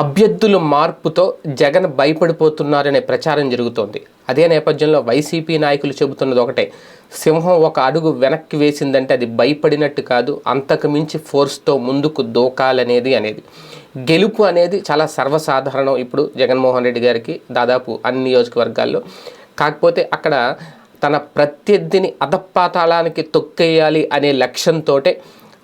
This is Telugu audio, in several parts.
అభ్యర్థుల మార్పుతో జగన్ భయపడిపోతున్నారనే ప్రచారం జరుగుతోంది. అదే నేపథ్యంలో వైసీపీ నాయకులు చెబుతున్నది ఒకటే సింహం ఒక అడుగు వెనక్కి వేసిందంటే అది భయపడినట్టు కాదు అంతకు మించి ఫోర్స్తో ముందుకు దూకాలనేది అనేది. గెలుపు అనేది చాలా సర్వసాధారణం ఇప్పుడు జగన్మోహన్ రెడ్డి గారికి దాదాపు అన్ని నియోజకవర్గాల్లో. కాకపోతే అక్కడ తన ప్రత్యర్థిని అధపాతాళానికి తొక్కేయాలి అనే లక్ష్యంతోటే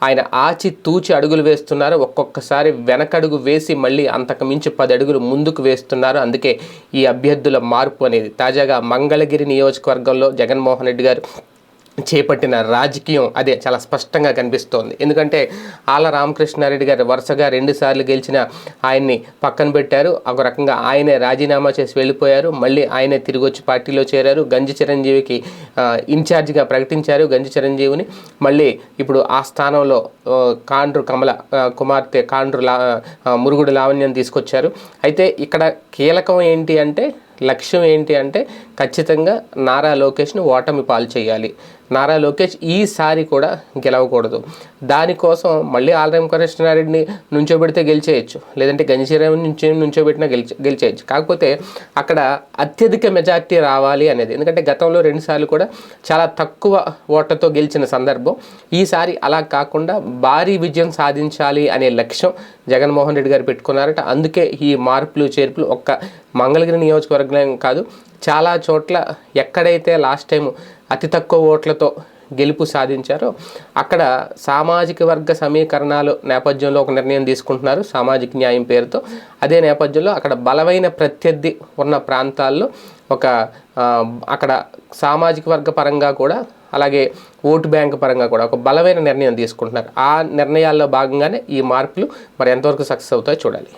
ఆయన ఆచి తూచి అడుగులు వేస్తున్నారు. ఒక్కొక్కసారి వెనకడుగు వేసి మళ్ళీ అంతకు మించి పది అడుగులు ముందుకు వేస్తున్నారు. అందుకే ఈ అభ్యర్థుల మార్పు అనేది తాజాగా మంగళగిరి నియోజకవర్గంలో జగన్మోహన్ రెడ్డి గారు చేపట్టిన రాజకీయం అదే చాలా స్పష్టంగా కనిపిస్తోంది. ఎందుకంటే ఆల రామకృష్ణారెడ్డి గారు వరుసగా రెండుసార్లు గెలిచిన ఆయన్ని పక్కన పెట్టారు. ఒక రకంగా ఆయనే రాజీనామా చేసి వెళ్ళిపోయారు. మళ్ళీ ఆయనే తిరిగి వచ్చి పార్టీలో చేరారు. గంజి చిరంజీవికి ఇన్ఛార్జిగా ప్రకటించారు గంజి చిరంజీవిని. మళ్ళీ ఇప్పుడు ఆ స్థానంలో కాండ్రు కమల కుమార్తె కాండ్రు లా మురుగుడు లావణ్యం తీసుకొచ్చారు. అయితే ఇక్కడ కీలకం ఏంటి అంటే లక్ష్యం ఏంటి అంటే ఖచ్చితంగా నారా లోకేష్ను ఓటమి పాలు చేయాలి. నారా లోకేష్ ఈసారి కూడా గెలవకూడదు. దానికోసం మళ్ళీ ఆలయం కృష్ణారెడ్డిని నుంచోబెడితే గెలిచేయచ్చు. లేదంటే గంజీరావు నుంచి నుంచోబెట్టినా గెలిచే గెలిచేయచ్చు. కాకపోతే అక్కడ అత్యధిక మెజార్టీ రావాలి అనేది ఎందుకంటే గతంలో రెండుసార్లు కూడా చాలా తక్కువ ఓట్లతో గెలిచిన సందర్భం. ఈసారి అలా కాకుండా భారీ విజయం సాధించాలి అనే లక్ష్యం జగన్మోహన్ రెడ్డి గారు పెట్టుకున్నారట. అందుకే ఈ మార్పులు చేర్పులు ఒక్క మంగళగిరి నియోజకవర్గం కాదు చాలా చోట్ల ఎక్కడైతే లాస్ట్ టైం అతి తక్కువ ఓట్లతో గెలుపు సాధించారో. అక్కడ సామాజిక వర్గ సమీకరణాలు నేపథ్యంలో ఒక నిర్ణయం తీసుకుంటున్నారు సామాజిక న్యాయం పేరుతో. అదే నేపథ్యంలో అక్కడ బలమైన ప్రత్యర్థి ఉన్న ప్రాంతాల్లో ఒక అక్కడ సామాజిక వర్గ పరంగా కూడా అలాగే ఓటు బ్యాంక్ పరంగా కూడా ఒక బలమైన నిర్ణయం తీసుకుంటున్నారు. ఆ నిర్ణయాల్లో భాగంగానే ఈ మార్పులు మరి ఎంతవరకు సక్సెస్ అవుతాయో చూడాలి.